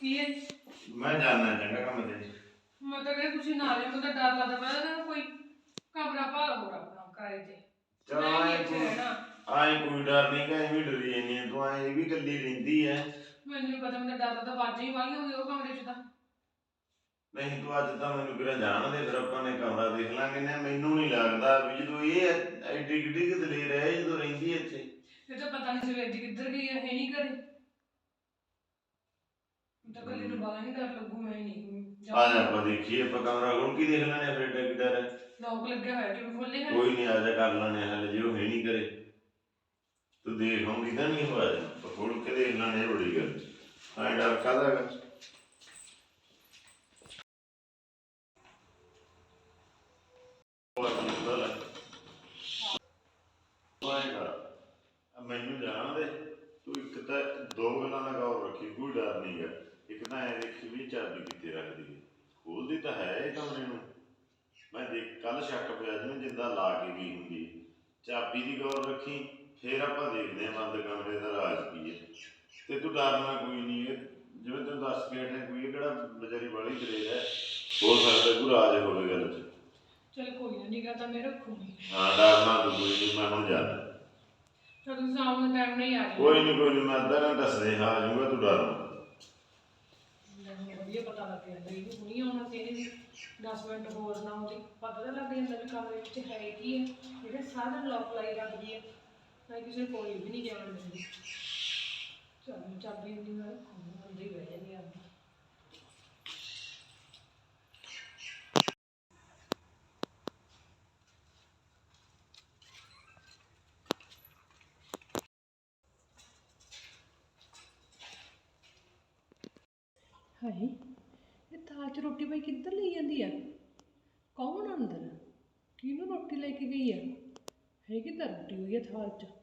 ਕੀ ਹੈ? ਮੈਂ ਜਾਣਾ ਚੰਗਾ ਕੰਮ ਤੇ ਮੈਂ ਤਾਂ ਕਹਿੰਦਾ ਤੁਸੀਂ ਨਾ ਲਿਓ ਮੈਨੂੰ ਤਾਂ ਡਰ ਲੱਗਦਾ ਮੈਂ ਤਾਂ ਕੋਈ ਕਮਰਾ ਭਾਲ ਹੋਰ ਆਪਣਾ ਕਿਰਾਏ ਤੇ ਚਲ ਮੈਂ ਨਹੀਂ ਆਏ ਇੱਥੇ ਕੋਈ ਰਹਿਣਾ। ਆਏ ਕੋਈ ਡਰ ਨਹੀਂ ਕਿ ਵੀ ਡਰੀ ਜਾਂਦੀ ਹੈ ਤੂੰ ਆਏ ਵੀ ਇਕੱਲੀ ਰਹਿੰਦੀ ਹੈ। ਮੈਨੂੰ ਨਹੀਂ ਪਤਾ ਮੈਨੂੰ ਤਾਂ ਡਰ ਲੱਗਦਾ ਵਾਜਾਂ ਹੀ ਵਾਲੀਆਂ ਹੋਈਆਂ ਉਹ ਕਮਰੇ 'ਚ ਤਾਂ। ਨਹੀਂ ਤੂੰ ਅੱਜ ਤਾਂ ਮੈਨੂੰ ਕਿਹੜਾ ਜਾਣ ਦੇ ਫਿਰ ਆਪਾਂ ਨੇ ਕਮਰਾ ਦੇਖ ਲਾਂਗੇ ਨਾ ਮੈਨੂੰ ਨਹੀਂ ਲੱਗਦਾ ਵੀ ਜਦੋਂ ਇਹ ਐਡੀ ਕਿੱਡੀ ਕਿ ਦਲੇਰ ਹੈ ਜਦੋਂ ਰਹਿੰਦੀ ਹੈ ਇੱਥੇ। ਫਿਰ ਤਾਂ ਪਤਾ ਨਹੀਂ ਸਵੇਰ ਦੀ ਕਿੱਧਰ ਗਈ ਹੈ ਹੈ ਨਹੀਂ ਘਰੇ। ਮੈਨੂੰ ਤਾਂ ਕੱਲੀ ਨੂੰ ਬਾਹਰ ਨਹੀਂ ਡਰ ਲੱਗੂ ਮੈਂ ਨਹੀਂ ਆ ਜਾ ਆਪਾਂ ਦੇਖੀਏ ਆਪਾਂ ਕਮਰਾ ਖੋਲ ਕੇ ਦੇਖ ਲੈਣੇ ਫਿਰ ਐਡਾ ਕਿੱਡਾ ਹੈ ਲੋਕ ਲੱਗਿਆ ਹੋਇਆ ਕਿ ਖੋਲੇ ਹੈ ਕੋਈ ਨਹੀਂ ਆ ਜਾ ਕਰ ਲੈਣੇ ਹਲੇ ਜੇ ਉਹ ਹੈ ਨਹੀਂ ਕਰੇ ਤੂੰ ਦੇਖ ਆਉਂਦੀ ਤਾਂ ਨਹੀਂ ਹੋਇਆ ਆਪਾਂ ਖੋਲ ਕੇ ਦੇਖ ਲੈਣੇ ਬੜੀ ਗੱਲ ਹਾਂ ਡਰ ਕਾਹਦਾ ਹੈਗਾ? ਉਹ ਆਪਣੀ ਗੱਲ ਹੈ ਵਾਹਿਗੁਰੂ ਆ ਮੈਨੂੰ ਜਾਣ ਦੇ ਤੂੰ ਇੱਕ ਤਾਂ ਦੋ ਗੱਲਾਂ ਦਾ ਗੌਰ ਰੱਖੀ ਕੋਈ ਡਰ ਨਹੀਂ ਹੈ ਇੱਕ ਤਾਂ ਐ ਦੇਖੀ ਵੀ ਚਾਬੀ ਕਿੱਥੇ ਰੱਖਦੀ ਹੈ ਖੋਲਦੀ ਤਾਂ ਹੈ ਇਹ ਕਮਰੇ ਨੂੰ ਮੈਂ ਦੇਖ ਕੱਲ ਸ਼ੱਕ ਪਿਆ ਜਿਹਨੂੰ ਜਿੰਦਾ ਲਾ ਕੇ ਗਈ ਹੁੰਦੀ ਹੈ। ਚਾਬੀ ਦੀ ਗੌਰ ਰੱਖੀ ਫੇਰ ਆਪਾਂ ਦੇਖਦੇ ਹਾਂ ਬੰਦ ਕਮਰੇ ਦਾ ਰਾਜ ਕੀ ਹੈ ਤੂੰ ਡਰਨਾ ਕੋਈ ਨਹੀਂ ਹੈ। ਜਿਵੇਂ ਤੈਨੂੰ ਦੱਸ ਕੇ ਹਟਿਆ ਕੋਈ ਇਹ ਕਿਹੜਾ ਵਿਚਾਰੀ ਵਾਲੀ ਦਲੇਰ ਹੈ? ਹੋ ਸਕਦਾ ਕੋਈ ਰਾਜ ਹੋਵੇ ਗੱਲ 'ਚ ਚਲ ਕੋਈ ਨਾ ਨਿਗਾ ਤਾਂ ਮੈਂ ਰੱਖੂਗੀ। ਹਾਂ ਡਰਨਾ ਤੂੰ ਕੋਈ ਨਹੀਂ ਮੈਂ ਹੁਣ ਜਾਣਾ। ਤਾਂ ਤੁਸੀਂ ਆਉਣ ਦਾ ਟਾਈਮ ਨਹੀਂ ਆ ਜਾਣਾ ਕੋਈ ਨਹੀਂ ਕੋਈ ਨਹੀਂ ਮੈਂ ਅੱਧਾ ਘੰਟਾ ਸਨੇਹਾ ਆ ਜਾਊਂਗਾ ਤੂੰ ਡਰਨਾ ਮੈਨੂੰ ਵਧੀਆ ਪਤਾ ਲੱਗ ਜਾਂਦਾ ਇਹ ਹੁਣੀ ਆਉਣਾ ਇਹਨੇ। 10 ਮਿੰਟ ਹੋਰ ਨਾ ਹੁੰਦੀ ਪਤਾ ਤਾਂ ਲੱਗ ਜਾਂਦਾ ਵੀ ਕਮਰੇ ਵਿੱਚ ਹੈ ਕੀ ਹੈ। ਜਿਹੜੇ ਸਾਰਾ ਲੋਕ ਲਾਈ ਰੱਖਦੀ ਹੈ। ਮੈਂ ਕਿਸੇ ਨੂੰ ਕੋਈ ਵੀ ਨਹੀਂ ਜਾਣ ਦਿੰਦੀ ਚਲ ਚਾਬੀ ਹੁੰਦੀ ਮੈਂ ਅੰਦਰ ਹੀ ਬਹਿ ਜਾਂਦੀ ਹਾਏ, ਇਹ ਥਾਲ ਰੋਟੀ ਭਾਈ ਕਿੱਧਰ ਲਈ ਜਾਂਦੀ ਆ? ਕੌਣ ਅੰਦਰ? ਕਿਹਨੂੰ ਰੋਟੀ ਲੈ ਕੇ ਗਈ ਆ? ਹੈ ਕਿੱਧਰ ਰੋਟੀ ਹੋਈ ਆ ਥਾਲ 'ਚ।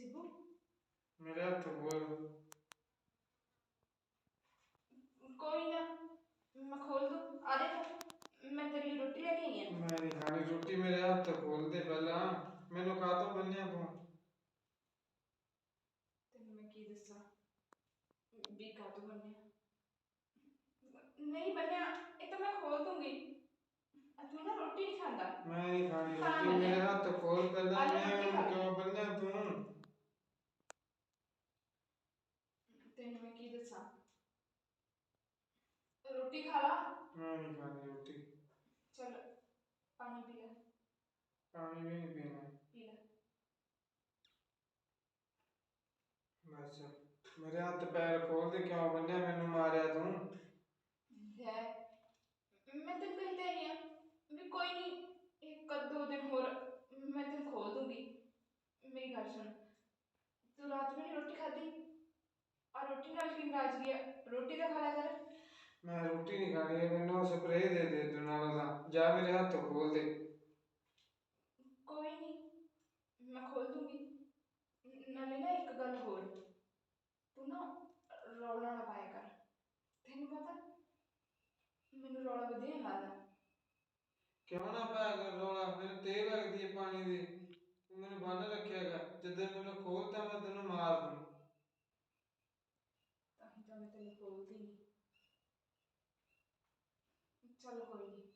ਸਿਬੂ ਮੇਰੇ ਹੱਥ ਬੋਲ। ਕੋਈ ਨਾ ਮੈਂ ਖੋਲ ਦੂੰ। ਆ ਦੇਖ ਮੈਂ ਤੇਰੀ ਰੋਟੀ ਲੈ ਕੇ ਆਈ ਹਾਂ ਮੈਂ ਨਹੀਂ ਖਾਣੀ ਰੋਟੀ ਮੇਰੇ ਹੱਥ ਖੋਲ ਦੇ ਪਹਿਲਾਂ। ਮੈਨੂੰ ਕਾਹਤੋਂ ਬੰਨਿਆ ਤੂੰ? ਤੈਨੂੰ ਮੈਂ ਕੀ ਦੱਸਾਂ? ਵੀ ਕਾਤੋਂ ਬੰਨਿਆ ਨਹੀਂ ਬੰਨਿਆ ਇਹ ਤਾਂ ਮੈਂ ਖੋਲ ਦੂੰਗੀ। ਆ ਤੂੰ ਨਾ ਰੋਟੀ ਨਹੀਂ ਖਾਂਦਾ। ਮੈਂ ਨਹੀਂ ਖਾਣੀ ਰੋਟੀ। ਮੇਰੇ ਹੱਥ ਖੋਲ ਪਹਿਲਾਂ। ਮੈਂ। ਕਿਉਂ ਬੰਨਿਆ ਤੂੰ ਦੱਸਾਂ ਰੋਟੀ ਖਾ ਲਾ। ਮੈਂ ਨਹੀਂ ਖਾਣੀ ਰੋਟੀ। ਚਲ ਪਾਣੀ ਪੀ ਲੈ। ਪਾਣੀ ਵੀ ਨਹੀਂ ਪੀਣਾ। ਪੀ ਲੈ। ਬਸ ਮੇਰੇ ਹੱਥ ਪੈਰ ਖੋਲ ਦੇ ਕਿਉਂ ਬੰਨਿਆ ਮੈਨੂੰ ਮਾਰਿਆ ਤੂੰ? ਹੈ ਮੈਂ ਤੈਨੂੰ ਕਹੀ ਤੇ ਨਹੀਂ ਆ ਵੀ ਕੋਈ ਨਹੀਂ ਇੱਕ ਦੋ ਦਿਨ ਹੋਰ ਮੈਂ ਤੈਨੂੰ ਖੋਲ ਦੂੰਗੀ ਮੇਰੀ ਗੱਲ ਸੁਣ ਤੂੰ ਰਾਤ ਨੂੰ ਨਹੀਂ ਰੋਟੀ ਖਾਧੀ ਆ ਨਾਰਾਜ਼ਗੀ ਹੈ ਰੋਟੀ ਤਾਂ ਖਾ ਲਿਆ ਕਰ। ਮੈਂ ਰੋਟੀ ਨਹੀਂ ਖਾਣੀ ਮੈਨੂੰ ਸਪਰੇਅ ਦੇ ਦੇ ਤੂੰ ਨਾਲ ਉਹਦਾ। ਜਾ ਮੇਰੇ ਹੱਥ ਖੋਲ ਦੇ। ਕੋਈ ਨਹੀਂ ਮੈਂ ਖੋਲ ਦੂੰਗੀ। ਨਾਲੇ ਨਾ ਇੱਕ ਗੱਲ ਹੋਰ। ਤੂੰ ਨਾ ਰੌਲਾ ਨਾ ਪਾਇਆ ਕਰ। ਤੈਨੂੰ ਪਤਾ ਮੈਨੂੰ ਰੌਲਾ ਵਧੀਆ ਨਹੀਂ ਲੱਗਦਾ। ਕਿਉਂ ਨਾ ਪਾਇਆ ਕਰ ਰੌਲਾ ਮੈਨੂੰ ਤੇ ਲੱਗਦੀ ਹੈ ਪਾਣੀ ਦੀ ਤੂੰ ਮੈਨੂੰ ਬੰਨ ਰੱਖਿਆ ਕਰ ਜਦੋਂ ਮੈਨੂੰ ਖੋਲਤਾ ਮੈਂ ਤੈਨੂੰ ਮਾਰ ਦੂੰ ਤਾਂ ਹੀ ਤਾਂ ਮੈਂ ਤੈਨੂੰ ਖੋਲਦੀ ਨਹੀਂ ਚੱਲ ਕੋਈ ਨਹੀਂ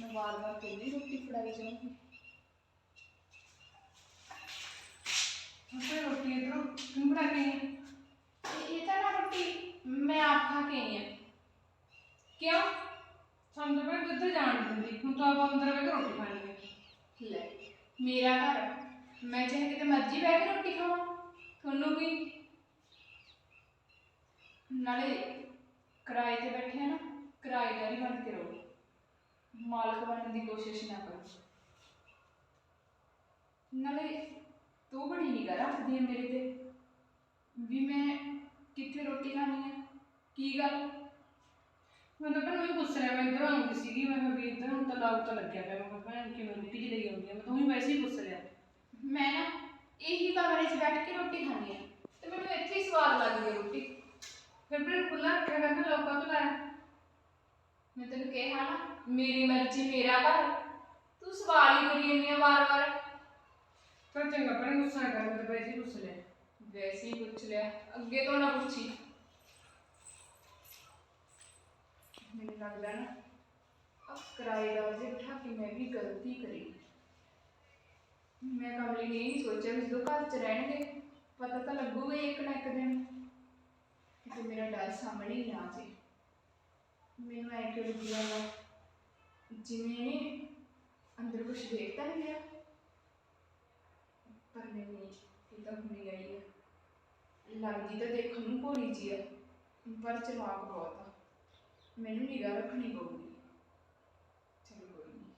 ਮੈਂ ਵਾਰ ਵਾਰ ਤੈਨੂੰ ਹੀ ਰੋਟੀ ਫੜਾਈ ਜਾਊਂਗੀ ਉੱਥੇ ਰੋਟੀ ਇਧਰੋਂ ਕਿਉਂ ਬਣਾ ਕੇ ਆਈ ਹੈ? ਇਹ ਇਹ ਤਾਂ ਨਾ ਰੋਟੀ ਮੈਂ ਆਪ ਖਾ ਕੇ ਆਈ ਹਾਂ ਕਿਉਂ ਸਾਨੂੰ ਤਾਂ ਮੈਂ ਕਿੱਧਰ ਜਾਣ ਨਹੀਂ ਦਿੰਦੀ ਹੁਣ ਤਾਂ ਆਪਾਂ ਅੰਦਰ ਬਹਿ ਕੇ ਰੋਟੀ ਖਾਣੀ ਹੈ ਲੈ ਮੇਰਾ ਘਰ ਮੈਂ ਚਾਹੇ ਕਿਤੇ ਮਰਜ਼ੀ ਬਹਿ ਕੇ ਰੋਟੀ ਖਾਵਾਂ, ਤੁਹਾਨੂੰ ਵੀ। ਨਾਲੇ ਕਿਰਾਏ ਤੇ ਬੈਠੇ ਆ ਨਾ ਕਿਰਾਏਦਾਰੀ ਬਣ ਕੇ ਰਹੋ ਮਾਲਕ ਬਣਨ ਦੀ ਕੋਸ਼ਿਸ਼ ਨਾ ਕਰੋ। ਨਾਲੇ ਤੂੰ ਬੜੀ ਨਿਗਾਹ ਰੱਖਦੀ ਹੈ ਮੇਰੇ ਤੇ, ਵੀ ਮੈਂ ਕਿੱਥੇ ਰੋਟੀ ਖਾਣੀ ਹੈ ਕੀ ਗੱਲ? ਮੈਂ ਤਾਂ ਭੈਣ ਨੂੰ ਪੁੱਛ ਲਿਆ ਮੈਂ ਇੱਧਰ ਆਉਂਦੀ ਸੀਗੀ, ਮੈਂ ਕਿਹਾ ਵੀ ਇੱਧਰ ਹੁਣ ਤਾਂ ਲਾਉ ਤਾਂ ਲੱਗਿਆ ਪਿਆ, ਮੈਂ ਕਿਹਾ ਭੈਣ ਕਿਵੇਂ ਰੋਟੀ ਲਈ ਆਉਂਦੀ ਆ, ਮੈਂ ਤਾਂ ਉਹੀ ਵੈਸੇ ਹੀ ਪੁੱਛ ਲਿਆ ਮੈਂ ਨਾ ਇਹੀ ਕਮਰੇ 'ਚ ਬੈਠ ਕੇ ਰੋਟੀ ਖਾਣੀ ਹੈ ਤੇ ਮੈਨੂੰ ਇੱਥੇ ਹੀ ਸਵਾਦ ਲੱਗਦੀ ਹੈ ਰੋਟੀ ਫਿਰ ਭੈਣ ਖੁੱਲਾ ਰੱਖਿਆ ਕਰਨਾ ਲੋਕਾਂ ਤੋਂ ਲਾਇਆ ਮੈਂ ਤੈਨੂੰ ਕਿਹਾ ਨਾ ਮੇਰੀ ਮਰਜ਼ੀ ਮੇਰਾ ਘਰ ਤੂੰ ਸਵਾਲ ਹੀ ਕਰੀ ਜਾਂਦੀ ਆ ਵਾਰ-ਵਾਰ ਫਿਰ ਚੰਗਾ ਭੈਣ ਗੁੱਸਾ ਨਾ ਕਰ ਮੈਂ ਤਾਂ ਵੈਸੇ ਹੀ ਪੁੱਛ ਲਿਆ ਵੈਸੇ ਹੀ ਪੁੱਛ ਲਿਆ ਅੱਗੇ ਤੋਂ ਨਾ ਪੁੱਛੀ ਮੈਨੂੰ ਲੱਗਦਾ ਨਾ ਅਬ ਕਿਰਾਏਦਾਰ ਦੇ ਬਿਠਾ ਕੇ ਮੈਂ ਵੀ ਗਲਤੀ ਕਰੀ ਮੈਂ ਕਮਲੀ ਨੇ ਨਹੀਂ ਸੋਚਿਆ ਵੀ ਜਦੋਂ ਘਰ 'ਚ ਰਹਿਣਗੇ, ਪਤਾ ਤਾਂ ਲੱਗੂਗਾ ਹੀ ਇੱਕ ਨਾ ਇੱਕ ਦਿਨ। ਕਿਤੇ ਮੇਰਾ ਡਰ ਸਾਹਮਣੇ ਹੀ ਨਾ ਆ ਜੇ ਮੈਨੂੰ ਐ ਕਿਉਂ ਲੱਗੀ ਜਾਂਦਾ ਜਿਵੇਂ ਇਹਨੇ ਅੰਦਰ ਕੁਝ ਦੇਖਦਾ ਨਹੀਂ ਗਿਆ ਪਰ ਨਹੀਂ ਇਹ ਤਾਂ ਹੁੰਦੀ ਆਈ ਹੈ ਲੱਗਦੀ ਤਾਂ ਦੇਖਣ ਨੂੰ ਭੋਲੀ ਜੀ ਹੈ ਪਰ ਚਲਾਕ ਬਹੁਤ ਆ। ਮੈਨੂੰ ਨਿਗਾਹ ਰੱਖਣੀ ਪਊਗੀ ਚਲੋ ਕੋਈ ਨਹੀਂ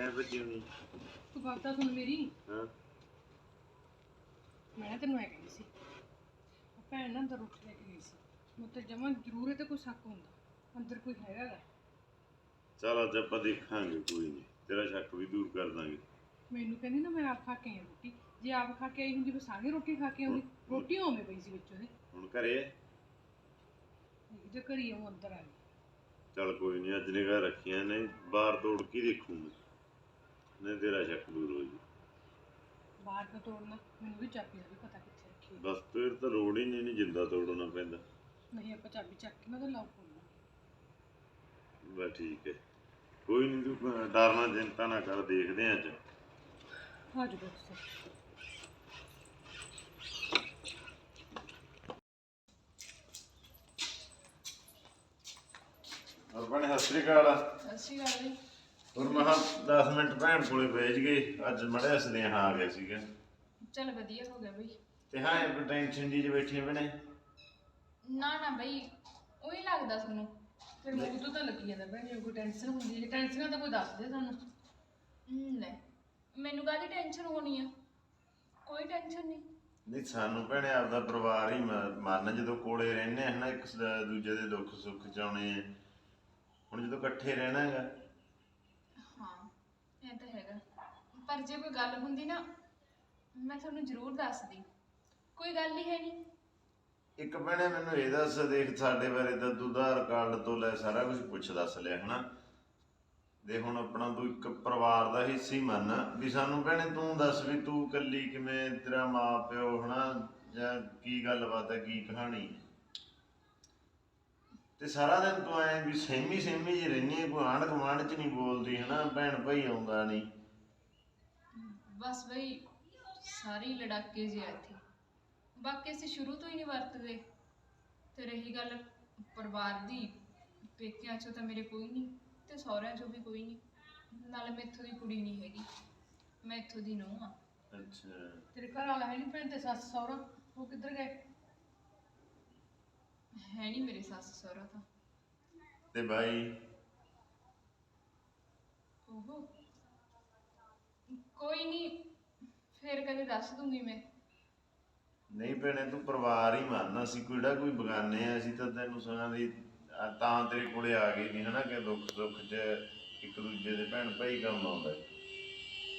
ਕੀ ਹੋ ਗਿਆ ਬੱਜੀ ਨੂੰ ਤੂੰ ਗੱਲ ਤਾਂ ਸੁਣ ਮੇਰੀ। ਹਾਂ। ਮੈਂ ਨਾ ਤੈਨੂੰ ਐ ਕਹਿੰਦੀ ਸੀ ਉਹ ਭੈਣ ਨਾ ਅੰਦਰ ਰੋਟੀ ਲੈ ਕੇ ਗਈ ਸੀ। ਮੈਨੂੰ ਤਾਂ ਜਮਾਂ ਜ਼ਰੂਰ ਇਹ ਤੇ ਕੋਈ ਸ਼ੱਕ ਹੁੰਦਾ ਅੰਦਰ ਕੋਈ ਹੈਗਾ ਗਾ। ਚਲ ਅੱਜ ਆਪਾਂ ਦੇਖਾਂਗੇ ਕੋਈ ਨਹੀਂ। ਤੇਰਾ ਸ਼ੱਕ ਵੀ ਦੂਰ ਕਰ ਦਾਂਗੇ। ਮੈਨੂੰ ਕਹਿੰਦੀ ਨਾ ਮੈਂ ਆਪ ਖਾ ਕੇ ਆਈ ਹਾਂ ਰੋਟੀ। ਜੇ ਆਪ ਖਾ ਕੇ ਆਈ ਹੁੰਦੀ ਬਸ ਆਗੇ ਰੋਟੀ ਖਾ ਕੇ ਆਉਂਦੀ। ਰੋਟੀ ਹੋਵੇਂ ਪਈ ਸੀ ਵਿੱਚ ਉਹਦੇ ਹੁਣ ਘਰੇ ਜੇ ਘਰੀ ਉਹ ਅੰਦਰ ਆ ਗਈ। ਚਲ ਕੋਈ ਨਹੀਂ ਅੱਜ ਨਿਗਾਹ ਰੱਖੀਆਂ ਨਹੀਂ ਬਾਹਰ ਤੋੜ ਕੇ ਦੇਖੂੰਗਾ। ਨਹੀਂ ਤੇਰਾ ਸ਼ੱਕ ਦੂਰ ਹੋ ਜੀ। ਬਾਹਰ ਤੋਂ ਤੋੜਨਾ? ਮੈਨੂੰ ਵੀ ਚਾਬੀ ਦਾ ਵੀ ਪਤਾ ਕਿੱਥੇ ਰੱਖੀ ਹੈ। ਬਸ ਫਿਰ ਤਾਂ ਲੋੜ ਹੀ ਨਹੀਂ ਨਹੀਂ ਜਿੰਦਾ ਤੋੜਨਾ ਪੈਂਦਾ। ਨਹੀਂ ਆਪਾਂ ਚਾਬੀ ਚੱਕ ਕੇ ਮੈਂ ਤਾਂ ਲਾਉ ਖੋਲਣਾ ਬਸ ਠੀਕ ਹੈ। ਕੋਈ ਨਹੀਂ ਤੂੰ ਅਹ, ਡਰਨਾ ਚਿੰਤਾ ਨਾ ਕਰ ਦੇਖਦੇ ਆਂ ਅੱਜ। ਹਾਂ ਜੀ ਦੋਸਤੋ ਆਪਣੇ ਸਤਿ ਸ੍ਰੀ ਅਕਾਲ। ਸਤਿ ਸ਼੍ਰੀ ਅਕਾਲ ਜੀ। ਹੋਰ ਮਹਾ 10 ਮਿੰਟ ਭੈਣ ਕੋਲੇ ਭੇਜ ਗਏ ਅੱਜ ਮੜਿਆ ਸਨੇਹਾ ਆ ਗਿਆ ਸੀਗਾ। ਚਲ ਵਧੀਆ ਹੋ ਗਿਆ ਬਈ। ਤੇ ਹਾਂ ਇਹ ਟੈਨਸ਼ਨ ਜੀ ਚ ਬੈਠੀ ਬਣੇ ਨਾ ਨਾ ਬਈ ਉਹੀ ਲੱਗਦਾ ਤੁਹਾਨੂੰ ਫਿਰ ਮੂੰਹ ਤੋਂ ਤਾਂ ਲੱਗੀ ਜਾਂਦਾ ਭੈਣ ਜੇ ਕੋਈ ਟੈਨਸ਼ਨ ਹੁੰਦੀ ਹੈ। ਜੇ ਟੈਨਸ਼ਨ ਤਾਂ ਕੋਈ ਦੱਸ ਦੇ ਸਾਨੂੰ। ਹਮ, ਲੈ ਮੈਨੂੰ ਕਾਹਦੀ ਟੈਨਸ਼ਨ ਹੋਣੀ ਆ? ਕੋਈ ਟੈਨਸ਼ਨ ਨਹੀਂ। ਨਹੀਂ ਸਾਨੂੰ ਭੈਣੇ ਆਪਦਾ ਪਰਿਵਾਰ ਹੀ ਮ- ਮੰਨ ਜਦੋਂ ਕੋਲੇ ਰਹਿੰਦੇ ਆ ਹਨਾ ਇੱਕ ਸ- ਦੂਜੇ ਦੇ ਦੁੱਖ ਸੁੱਖ ਚ ਆਉਣੇ ਆ। ਹੁਣ ਜਦੋਂ ਇਕੱਠੇ ਰਹਿਣਾ ਹੈਗਾ ਹਾਂ ਇਹ ਤਾਂ ਹੈਗਾ ਪਰ ਜੇ ਕੋਈ ਗੱਲ ਹੁੰਦੀ ਨਾ, ਮੈਂ ਤੁਹਾਨੂੰ ਜ਼ਰੂਰ ਦੱਸਦੀ। ਕੋਈ ਗੱਲ ਹੀ ਹੈ ਨਹੀਂ ਇੱਕ ਭੈਣੇ, ਮੈਨੂੰ ਇਹ ਦੱਸ, ਦੇਖ ਸਾਡੇ ਬਾਰੇ ਤਾਂ ਤੂੰ ਆਧਾਰ ਕਾਰਡ ਤੋਂ ਲੈ ਸਾਰਾ ਕੁਝ ਪੁੱਛ ਦੱਸ ਲਿਆ, ਹਨਾ? ਦੇ ਹੁਣ ਆਪਣਾ ਤੂੰ ਇੱਕ ਪਰਿਵਾਰ ਦਾ ਹਿੱਸਾ ਹੀ ਮੰਨ, ਵੀ ਸਾਨੂੰ ਭੈਣੇ ਤੂੰ ਦੱਸ ਵੀ ਤੂੰ ਇਕੱਲੀ ਕਿਵੇਂ ਤੇਰਾ ਮਾਂ ਪਿਓ ਹਨਾ? ਜਾਂ ਕੀ ਗੱਲਬਾਤ ਹੈ, ਕੀ ਕਹਾਣੀ ਹੈ? ਤੇ ਸਾਰਾ ਦਿਨ ਤੂੰ ਐ ਵੀ ਸਹਿਮੀ ਸਹਿਮੀ ਜੀ ਰਹਿਨੀ ਹੈ ਕੋਈ ਆਂਢ ਗੁਆਂਢ ਚ ਨਹੀਂ ਬੋਲਦੀ, ਹਨਾ? ਭੈਣ ਭਾਈ ਆਉਂਦਾ ਨਹੀਂ ਬਸ ਬਈ ਸਾਰੀ ਲੜਾਕੇ ਜਿਹੇ ਇੱਥੇ। ਬਾਕੀ ਅਸੀਂ ਸ਼ੁਰੂ ਤੋਂ ਹੀ ਨਹੀਂ ਵਰਤਦੇ। ਤੇ ਰਹੀ ਗੱਲ ਪਰਿਵਾਰ ਦੀ ਪੇਕਿਆਂ ਚੋਂ ਤਾਂ ਮੇਰੇ ਕੋਈ ਨਹੀਂ ਤੇ ਸਹੁਰਿਆਂ ਚੋਂ ਵੀ ਕੋਈ ਨਹੀਂ। ਨਾਲੇ ਮੈਥੋਂ ਦੀ ਕੁੜੀ ਨਹੀਂ ਹੈਗੀ। ਮੈਂ ਇੱਥੋਂ ਦੀ ਨੂੰਹ ਆ। ਅੱਛਾ। ਤੇਰੇ ਘਰ ਵਾਲਾ ਹੈ ਨਹੀਂ ਭੈਣ ਤੇ ਸੱਸ ਸਹੁਰਾ? ਉਹ ਕਿੱਧਰ ਗਏ? ਹੈ ਨਹੀਂ ਮੇਰੇ ਸੱਸ ਸਹੁਰਾ ਤਾਂ। ਤੇ ਭਾਈ ਓਹੋ। ਕੋਈ ਨਹੀਂ ਫੇਰ ਕਦੇ ਦੱਸ ਦੂੰਗੀ ਮੈਂ। ਨਹੀਂ ਭੈਣੇ ਤੂੰ ਪਰਿਵਾਰ ਹੀ ਮੰਨ ਅਸੀਂ ਕਿਹੜਾ ਕੋਈ ਬਗਾਨੇ ਆ ਅਸੀਂ ਤਾਂ ਤੈਨੂੰ ਸੁਣਾ ਦੀ ਆ ਤਾਂ ਤੇਰੇ ਕੋਲੇ ਆ ਗਏ ਨਹੀਂ ਹਨਾ ਕਿ ਦੁੱਖ ਸੁੱਖ 'ਚ ਇੱਕ ਦੂਜੇ ਦੇ ਭੈਣ ਭਾਈ ਕੰਮ ਆਉਂਦਾ।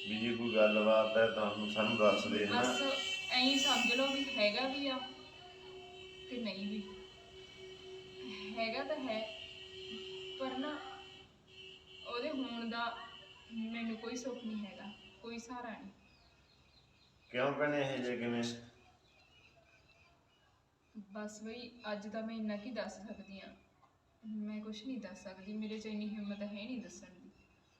ਵੀ ਜੇ ਕੋਈ ਗੱਲਬਾਤ ਹੈ ਤਾਂ ਹੁਣ ਸਾਨੂੰ ਦੱਸ ਦੇ ਹਨਾ। ਬਸ ਐਂ ਸਮਝ ਲਓ ਵੀ ਹੈਗਾ ਵੀ ਆ ਤੇ ਨਹੀਂ ਵੀ। ਹੈਗਾ ਤਾਂ ਹੈ ਪਰ ਨਾ ਉਹਦੇ ਹੋਣ ਦਾ ਮੈਨੂੰ ਕੋਈ ਸੁੱਖ ਨਹੀਂ ਹੈਗਾ। ਕੋਈ ਸਹਾਰਾ ਨਹੀਂ। ਕਿਉਂ ਭੈਣੇ ਇਹ ਜੇ ਕਿਵੇਂ? ਬਸ ਬਈ ਅੱਜ ਤਾਂ ਮੈਂ ਇੰਨਾ ਕੀ ਦੱਸ ਸਕਦੀ ਆ ਮੈਂ ਕੁਝ ਨਹੀਂ ਦੱਸ ਸਕਦੀ ਮੇਰੇ 'ਚ ਇੰਨੀ ਹਿੰਮਤ ਹੈ ਨਹੀਂ ਦੱਸਣ ਦੀ।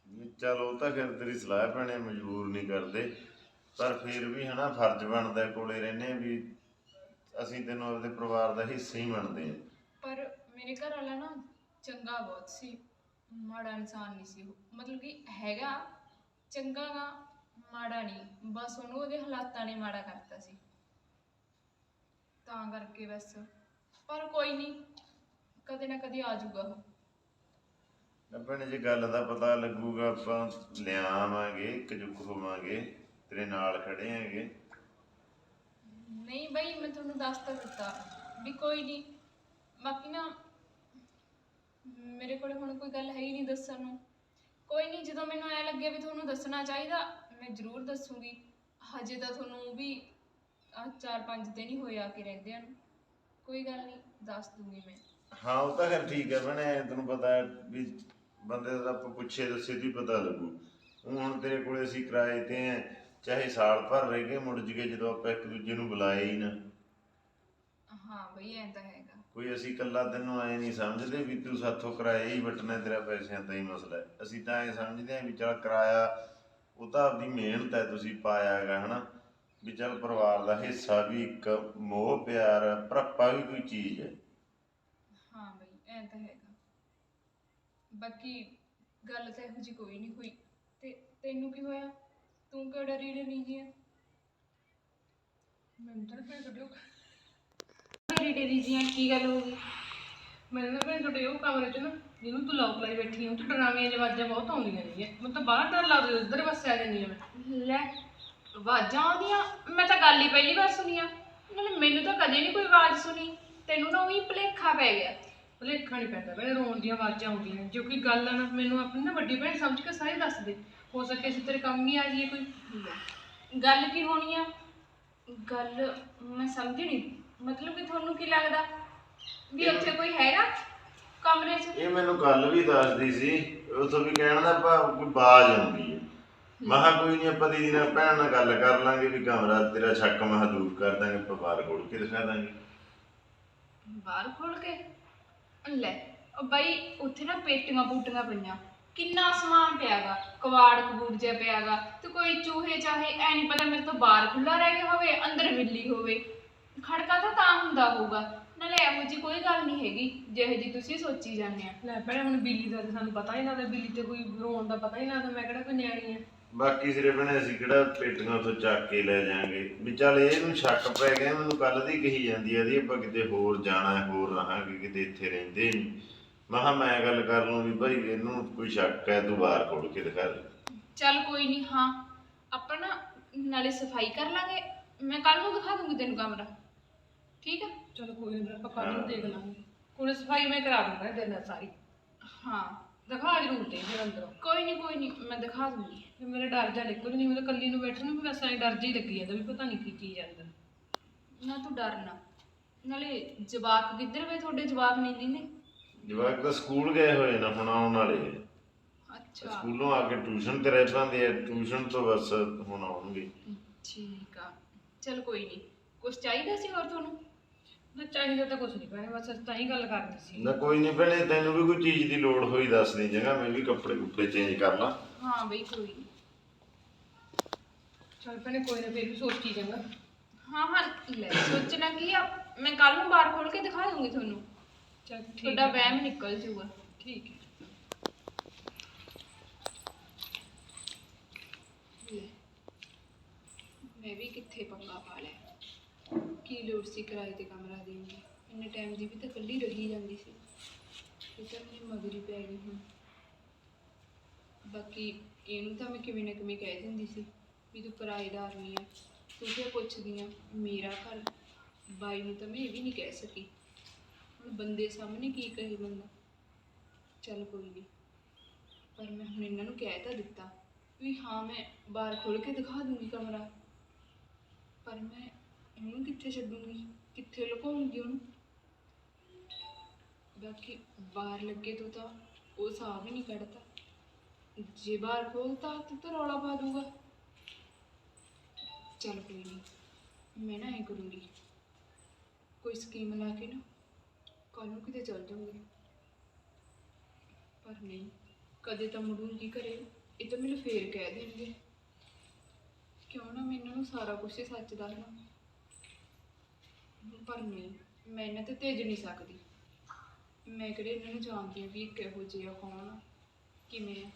ਵੀ ਚੱਲ ਉਹ ਤਾਂ ਫਿਰ ਤੇਰੀ ਸਲਾਹ ਭੈਣੇ ਮਜਬੂਰ ਨਹੀਂ ਕਰਦੇ। ਪਰ ਫਿਰ ਵੀ ਹਨਾ ਫਰਜ਼ ਬਣਦਾ ਕੋਲੇ ਰਹਿੰਦੇ ਵੀ ਅਸੀਂ ਤੈਨੂੰ ਆਪਦੇ ਪਰਿਵਾਰ ਦਾ ਹਿੱਸਾ ਹੀ ਮੰਨਦੇ ਹਾਂ। ਪਰ ਮੇਰੇ ਘਰ ਵਾਲਾ ਨਾ ਚੰਗਾ ਬਹੁਤ ਸੀ। ਮਾੜਾ ਇਨਸਾਨ ਨਹੀਂ ਸੀ ਉਹ। ਮਤਲਬ ਕਿ ਹੈਗਾ ਚੰਗਾ ਗਾ ਮਾੜਾ ਨਹੀਂ ਬਸ ਉਹਨੂੰ ਉਹਦੇ ਹਾਲਾਤਾਂ ਨੇ ਮਾੜਾ ਕਰਤਾ ਸੀ। ਤਾਂ ਕਰਕੇ ਬਸ ਪਰ ਕੋਈ ਨਹੀਂ ਕਦੇ ਨਾ ਕਦੇ ਆ ਜਾਊਗਾ ਉਹ। ਆਪਣੇ ਜੇ ਗੱਲ ਦਾ ਪਤਾ ਲੱਗੂਗਾ ਆਪਾਂ ਲਿਆਵਾਂਗੇ ਇੱਕਜੁੱਟ ਹੋਵਾਂਗੇ ਤੇਰੇ ਨਾਲ ਖੜੇ ਆਂਗੇ ਨਹੀਂ ਬਈ ਮੈਂ ਤੁਹਾਨੂੰ ਦੱਸ ਤਾਂ ਦਿੱਤਾ ਵੀ ਕੋਈ ਨਹੀਂ ਬਾਕੀ ਨਾ ਮੇਰੇ ਕੋਲ ਹੁਣ ਕੋਈ ਗੱਲ ਹੈ ਹੀ ਨਹੀਂ ਦੱਸਣ ਨੂੰ। ਕੋਈ ਨਹੀਂ ਜਦੋਂ ਮੈਨੂੰ ਐ ਲੱਗੇ ਵੀ ਤੁਹਾਨੂੰ ਦੱਸਣਾ ਚਾਹੀਦਾ ਮੈਂ ਜ਼ਰੂਰ ਦੱਸੂਗੀ। ਹਜੇ ਤਾਂ ਤੁਹਾਨੂੰ ਵੀ ਆਹ ਚਾਰ ਪੰਜ ਦਿਨ ਹੀ ਹੋਏ ਆ ਕੇ ਰਹਿੰਦਿਆਂ ਨੂੰ। ਕੋਈ ਗੱਲ ਨਹੀਂ ਦੱਸ ਦੂੰਗੀ ਮੈਂ। ਹਾਂ ਉਹ ਤਾਂ ਗੱਲ ਠੀਕ ਹੈ ਬਣੇ ਤੈਨੂੰ ਪਤਾ ਹੈ ਵੀ ਬੰਦੇ ਦਾ ਆਪਾਂ ਪੁੱਛੇ ਦੱਸੇ ਦੀ ਪਤਾ ਲੱਗੂ। ਊਂ ਹੁਣ ਤੇਰੇ ਕੋਲੇ ਅਸੀਂ ਕਿਰਾਏ ਤੇ ਆ ਚਾਹੇ ਸਾਲ ਭਰ ਰਹਿ ਗਏ ਮੁੜ ਜਗੇ ਜਦੋਂ ਆਪਾਂ ਇੱਕ ਦੂਜੇ ਨੂੰ ਬੁਲਾਇਆ ਹੀ ਨਾ। ਹਾਂ ਬਈ ਐਂ ਤਾਂ ਹੈਗਾ। ਕੋਈ ਅਸੀਂ ਇਕੱਲਾ ਤੈਨੂੰ ਐ ਨਹੀਂ ਸਮਝਦੇ ਵੀ ਤੂੰ ਸਾਥੋਂ ਕਿਰਾਇਆ ਹੀ ਵਟਣਾ ਤੇਰਾ ਪੈਸਿਆਂ ਦਾ ਹੀ ਮਸਲਾ ਹੈ। ਅਸੀਂ ਤਾਂ ਐ ਸਮਝਦੇ ਆ ਵੀ ਚੱਲ ਕਿਰਾਇਆ ਉਹ ਤਾਂ ਆਪਦੀ ਮਿਹਨਤ ਹੈ ਤੁਸੀਂ ਪਾਇਆ ਹੈਗਾ ਹਨਾ? ਵੀ ਚੱਲ ਪਰਿਵਾਰ ਦਾ ਹਿੱਸਾ ਵੀ ਇੱਕ ਮੋਹ ਪਿਆਰ ਭਰਪਾ ਵੀ ਕੋਈ ਚੀਜ਼ ਹੈ। ਹਾਂ ਬਈ ਐਂ ਤਾਂ ਹੈਗਾ। ਬਾਕੀ ਗੱਲ ਤਾਂ ਇਹੋ ਜਿਹੀ ਕੋਈ ਨਹੀਂ ਹੋਈ। ਤੇ ਤੈਨੂੰ ਕੀ ਹੋਇਆ? ਤੂੰ ਜੀ ਮੈਨੂੰ ਤਾਂ ਭੈਣ ਤੁਹਾਡੇ ਉਹ ਮੇਰੀ ਡੇਰੀ ਕੀ ਗੱਲ ਹੋ ਗਈ? ਮੈਨੂੰ ਨਾ ਭੈਣ ਤੁਹਾਡੇ ਉਹ ਕਮਰੇ 'ਚ ਨਾ ਜਿਹਨੂੰ ਤੂੰ ਲੋਕ ਲਾਈ ਬੈਠੀ ਹਾਂ ਉਹ 'ਚ ਡਰਾਵੀਆਂ ਜਿਹੀ ਆਵਾਜ਼ਾਂ ਬਹੁਤ ਆਉਂਦੀਆਂ ਨੇ ਮੈਨੂੰ ਤਾਂ ਬਾਹਰ ਡਰ ਲੱਗਦਾ ਉਧਰ ਬਸ ਆ ਜਾਂਦੀ ਹਾਂ ਮੈਂ। ਲੈ। ਆਵਾਜ਼ਾਂ ਆਉਂਦੀਆਂ ਮੈਂ ਤਾਂ ਗੱਲ ਹੀ ਪਹਿਲੀ ਵਾਰ ਸੁਣੀ ਆ। ਨਾਲੇ ਮੈਨੂੰ ਤਾਂ ਕਦੇ ਨਹੀਂ ਕੋਈ ਆਵਾਜ਼ ਸੁਣੀ। ਤੈਨੂੰ ਨਾ ਉਹੀ ਭੁਲੇਖਾ ਪੈ ਗਿਆ। ਭੁਲੇਖਾ ਨਹੀਂ ਪੈਂਦਾ ਭੈਣੇ ਰੋਣ ਦੀਆਂ ਆਵਾਜ਼ਾਂ ਆਉਂਦੀਆਂ। ਜੇ ਕੋਈ ਗੱਲ ਆ ਨਾ ਮੈਨੂੰ ਆਪਣੀ ਨਾ ਵੱਡੀ ਭੈਣ ਸਮਝ ਕੇ ਸਾਰੇ ਦੱਸ ਦੇ। ਹੋ ਸਕੇ ਅਸੀਂ ਤੇਰੇ ਕੰਮ ਹੀ ਆ ਜਾਈਏ ਕੋਈ। ਗੱਲ ਕੀ ਹੋਣੀ ਆ? ਗੱਲ ਮੈਂ ਸਮਝੀ ਨਹੀਂ ਮਤਲਬ ਕਿ ਤੁਹਾਨੂੰ ਕੀ ਲੱਗਦਾ? ਵੀ ਉੱਥੇ ਕੋਈ ਹੈਗਾ ਕਮਰੇ 'ਚ? ਇਹ ਮੈਨੂੰ ਕੱਲ ਵੀ ਦੱਸਦੀ ਸੀ ਉਥੋਂ ਵੀ ਕਹਿਣ ਦਾ ਭਾਵ ਕੋਈ ਬਾਜ਼ ਆਉਂਦੀ ਹੈ। ਮਹਾ ਕੋਈ ਨਹੀਂ ਆਪਾਂ ਦੀਦੀ ਨਾਲ ਭੈਣ ਨਾਲ ਗੱਲ ਕਰ ਲਾਂਗੇ ਵੀ ਕਮਰਾ ਤੇਰਾ ਸ਼ੱਕ ਮਹਾ ਦੂਰ ਕਰ ਦਾਂਗੇ ਆਪਾਂ ਬਾਹਰ ਖੋਲ ਕੇ ਦਿਖਾ ਦਾਂਗੇ। ਬਾਹਰ ਖੋਲ ਕੇ? ਲੈ ਉਹ ਬਾਈ ਉੱਥੇ ਨਾ ਪੇਟੀਆਂ ਪੂਟੀਆਂ ਪਈਆਂ। ਕਿੰਨਾ ਸਮਾਨ ਪਿਆਗਾ ਕਵਾੜ ਕਬੂੜ ਜਿਹਾ ਪਿਆਗਾ। ਤੇ ਕੋਈ ਚੂਹੇ ਚਾਹੇ ਐ ਨਹੀਂ ਪਤਾ ਮੇਰੇ ਤੋਂ ਬਾਹਰ ਖੁੱਲਾ ਰਹਿ ਗਿਆ ਹੋਵੇ ਅੰਦਰ ਬਿੱਲੀ ਹੋਵੇ। ਖੜਕਾ ਤਾਂ ਤਾਂ ਹੁੰਦਾ ਹੋਊਗਾ। ਨਾਲੇ ਇਹੋ ਜੀ ਕੋਈ ਗੱਲ ਨਹੀਂ ਹੈਗੀ ਜਿਹੋ ਜੀ ਤੁਸੀਂ ਸੋਚੀ ਜਾਂਦੇ ਆ। ਲੈ ਭੈਣੇ ਹੁਣ ਬਿੱਲੀ ਦਾ ਤਾਂ ਸਾਨੂੰ ਪਤਾ ਹੀ ਨਾ ਤਾਂ ਬਿੱਲੀ ਤੇ ਕੋਈ ਰੋਣ ਦਾ ਪਤਾ ਹੀ ਨਾ ਤਾਂ ਮੈਂ ਕਿਹੜਾ ਕੋਈ ਨਿਆਣੀ ਆ? ਬਾਕੀ ਸਿਰੇ ਬਣੇ ਅਸੀਂ ਕਿਹੜਾ ਪੇਟੀਆਂ ਤੋਂ ਚੱਕ ਕੇ ਲੈ ਜਾਾਂਗੇ। ਵੀ ਚੱਲ ਇਹਨੂੰ ਸ਼ੱਕ ਪੈ ਗਿਆ ਮੈਨੂੰ ਕੱਲ ਦੀ ਕਹੀ ਜਾਂਦੀ ਆ ਦੀ ਆਪਾਂ ਕਿਤੇ ਹੋਰ ਜਾਣਾ ਹੈ ਹੋਰ ਰਹਾਂਗੇ ਕਿਤੇ ਇੱਥੇ ਰਹਿੰਦੇ ਨਹੀਂ ਮਹਾ ਮੈਂ ਗੱਲ ਕਰ ਲੂੰ ਵੀ ਭਾਈ ਇਹਨੂੰ ਕੋਈ ਸ਼ੱਕ ਹੈ ਤੂੰ ਬਾਹਰ ਖੋਲ ਕੇ ਦਿਖਾ ਦੇ। ਚੱਲ ਕੋਈ ਨਹੀਂ ਹਾਂ ਆਪਾਂ ਨਾ ਨਾਲੇ ਸਫ਼ਾਈ ਕਰ ਲਾਂਗੇ ਮੈਂ ਕੱਲ ਨੂੰ ਦਿਖਾ ਦੂੰਗੀ ਤੈਨੂੰ ਕਮਰਾ। ਠੀਕ ਆ? ਚਲੋ ਕੋਈ ਨਾ ਆਪਾਂ ਕੱਲ ਨੂੰ ਦੇਖ ਲਾਂਗੇ। ਕੋਈ ਸਫ਼ਾਈ ਮੈਂ ਕਰਾ ਦੂੰਗਾ ਇਹਦੇ ਨਾਲ ਸਾਰੀ। ਹਾਂ। ਦਿਖਾ ਜ਼ਰੂਰ ਦੇ ਫਿਰ ਅੰਦਰੋਂ। ਕੋਈ ਨਹੀਂ ਕੋਈ ਨਹੀਂ ਮੈਂ ਦਿਖਾ ਦੂੰਗੀ। ਫਿਰ ਮੇਰੇ ਡਰ ਜਾ ਨਿਕਲ ਨਹੀਂ ਮੈਨੂੰ ਕੱਲੀ ਨੂੰ ਬੈਠਣ ਨੂੰ ਵੀ ਬਸ ਐਂ ਡਰ ਹੀ ਲੱਗੀ ਜਾਂਦਾ ਵੀ ਪਤਾ ਨਹੀਂ ਕੀ ਚੀਜ਼ ਅੰਦਰ। ਨਾ ਤੂੰ ਡਰ ਨਾ। ਨਾਲੇ ਜਵਾਕ ਕਿੱਧਰ ਵੇ ਤੁਹਾਡੇ ਜਵਾਕ ਨਹੀਂ ਦਿੰਦੇ ਜਵਾਕ ਤਾਂ ਸਕੂਲ ਗਏ ਹੋਏ ਨੇ ਹੁਣ ਆਉਣ ਵਾਲੇ। ਆ ਅੱਛਾ। ਸਕੂਲੋਂ ਆ ਕੇ ਟਿਊਸ਼ਨ ਤੇ ਰਹਿ ਪੈਂਦੇ ਆ ਟਿਊਸ਼ਨ ਤੋਂ ਬਸ ਹੁਣ ਆਉਣਗੇ। ਠੀਕ ਆ। ਚਲ ਕੋਈ ਨਹੀਂ ਕੁਝ ਚਾਹੀਦਾ ਸੀ ਹੋਰ ਤੁਹਾਨੂੰ? ਨਾ ਚਾਹੀਦਾ ਤਾਂ ਕੁਝ ਨਹੀਂ ਪੈਣੇ ਬਸ ਅਸੀਂ ਤਾਂ ਹੀ ਗੱਲ ਕਰਨੀ ਸੀ। ਨਾ ਕੋਈ ਨਹੀਂ ਭੈਣੇ ਤੈਨੂੰ ਵੀ ਕੋਈ ਚੀਜ਼ ਦੀ ਲੋੜ ਹੋਈ ਦੱਸ ਦੇ ਜਗਾ ਮੈਂ ਵੀ ਕੱਪੜੇ ਕੁੱਪੜੇ ਚੇਂਜ ਕਰ ਲਾਂ। ਹਾਂ ਬਈ ਕੋਈ ਨਹੀਂ ਚਲ ਭੈਣੇ ਕੋਈ ਨਾ ਫਿਰ ਵੀ ਸੋਚੀ ਚੰਗਾ। ਹਾਂ ਹਾਂ ਲੈ। ਸੋਚਣਾ ਕੀ ਆ? ਮੈਂ ਕੱਲ ਨੂੰ ਬਾਹਰ ਖੋਲ ਕੇ ਦਿਖਾ ਦੂੰਗੀ ਤੁਹਾਨੂੰ। ਚਲ ਠੀਕ ਤੁਹਾਡਾ ਹੈ। ਵਹਿਮ ਨਿਕਲ ਜਾਊਗਾ। ਠੀਕ ਹੈ। ਮੈਂ ਵੀ ਕਿੱਥੇ ਪੰਗਾ ਪਾ ਲਿਆ। ਕੀ ਲੋੜ ਸੀ ਕਿਰਾਏ ਤੇ ਕਮਰਾ ਦੇਣ ਦੀ? ਇੰਨੇ ਟਾਈਮ ਦੀ ਵੀ ਤਾਂ ਇਕੱਲੀ ਰਹੀ ਜਾਂਦੀ ਸੀ। ਇਹ ਤਾਂ ਮੇਰੀ ਮਗਰ ਹੀ ਪੈ ਗਈ ਹੁਣ। ਬਾਕੀ ਇਹਨੂੰ ਤਾਂ ਮੈਂ ਕਿਵੇਂ ਨਾ ਕਿਵੇਂ ਕਹਿ ਦਿੰਦੀ ਸੀ ਵੀ ਤੂੰ ਕਿਰਾਏਦਾਰ ਨਹੀਂ ਆ। ਤੂੰ ਕਿਉਂ ਪੁੱਛਦੀ ਆ? ਮੇਰਾ ਘਰ। ਬਾਈ ਨੂੰ ਤਾਂ ਮੈਂ ਇਹ ਵੀ ਨਹੀਂ ਕਹਿ ਸਕੀ। ਹੁਣ ਬੰਦੇ ਸਾਹਮਣੇ ਕੀ ਕਹੇ ਬੰਦਾ? ਚੱਲ ਕੋਈ ਨਹੀਂ ਪਰ ਮੈਂ ਹੁਣ ਇਹਨਾਂ ਨੂੰ ਕਹਿ ਤਾਂ ਦਿੱਤਾ ਵੀ ਹਾਂ ਮੈਂ ਬਾਹਰ ਖੋਲ ਕੇ ਦਿਖਾ ਦੂੰਗੀ ਕਮਰਾ। ਪਰ ਮੈਂ ਉਹਨੂੰ ਕਿੱਥੇ ਛੱਡੂੰਗੀ? ਕਿੱਥੇ ਲੁਕਾਉਂਗੀ ਉਹਨੂੰ? ਬਾਕੀ ਬਾਹਰ ਲੱਗੇ ਤੋਂ ਤਾਂ ਉਹ ਸਾਹ ਵੀ ਨਹੀਂ ਕੱਢਦਾ। ਜੇ ਬਾਹਰ ਖੋਲਤਾ ਤਾਂ ਤਾਂ ਰੌਲਾ ਪਾ ਦੂਗਾ। ਚੱਲ ਕੋਈ ਨਹੀਂ, ਮੈਂ ਨਾ ਐ ਕਰੂੰਗੀ। ਕੋਈ ਸਕੀਮ ਲਾ ਕੇ ਨਾ ਕੱਲ ਨੂੰ ਕਿਤੇ ਚੱਲ ਜਾਊਂਗੀ। ਪਰ ਨਹੀਂ, ਕਦੇ ਤਾਂ ਮੁੜੂੰਗੀ ਘਰੇ। ਇਹ ਤਾਂ ਮੈਨੂੰ ਫੇਰ ਕਹਿ ਦੇਣਗੇ। ਕਿਉਂ ਨਾ ਮੈਂ ਇਹਨਾਂ ਨੂੰ ਸਾਰਾ ਕੁਝ ਹੀ ਸੱਚ ਦੱਸਣਾ ਪਰ ਨਹੀਂ, ਮੈਂ ਇਹਨਾਂ ਤੇ ਤੇਜ ਨਹੀਂ ਸਕਦੀ। ਮੈਂ ਕਿਹੜੇ ਇਹਨਾਂ ਨੂੰ ਜਾਣਦੀ ਹਾਂ ਵੀ ਇਹ ਕਿਹੋ ਜਿਹਾ ਕੌਣ ਆ, ਕਿਵੇਂ ਆ।